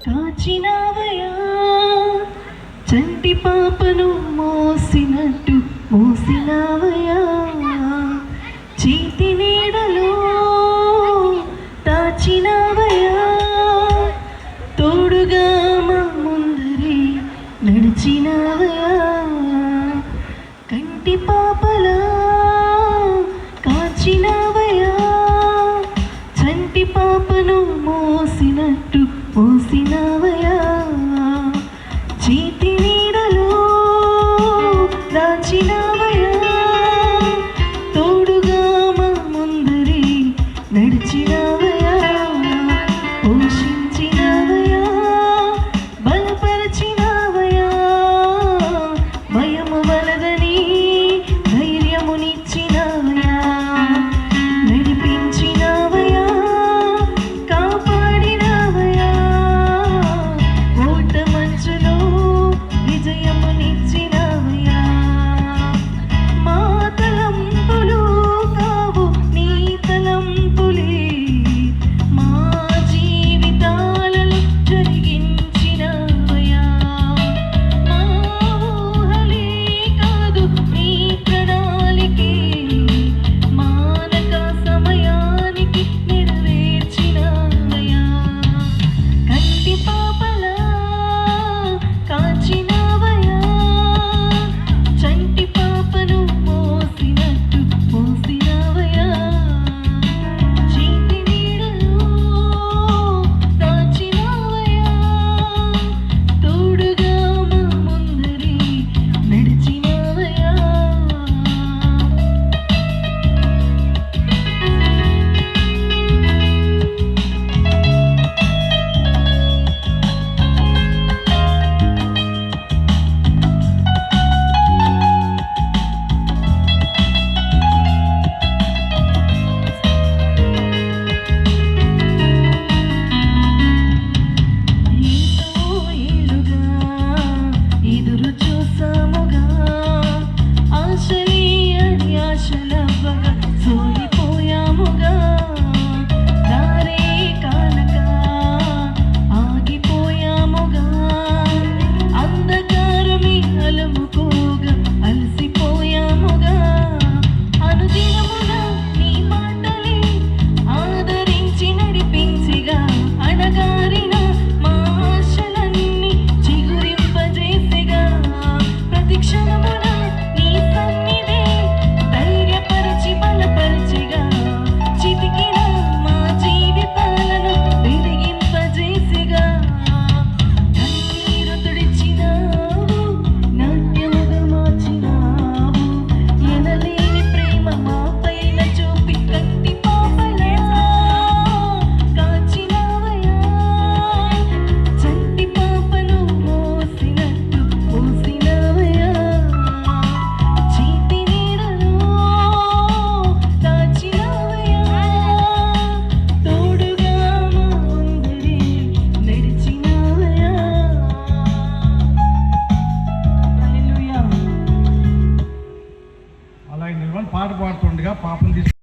కాచినావయా చంటి పాపను మోసినట్టు మోసినావయా చేతి నీడలో దాచినావయా తోడుగా మా ముందరే నడిచినావయా కంటి పాపలా కాచినావయా చంటి పాపను మోసినట్టు పూసినవయా? చేతి నీడలో దాచినవయా? తోడుగా మా ముందరి నడిచినవయా? 様が పాట పాడుతుండగా తీసుకు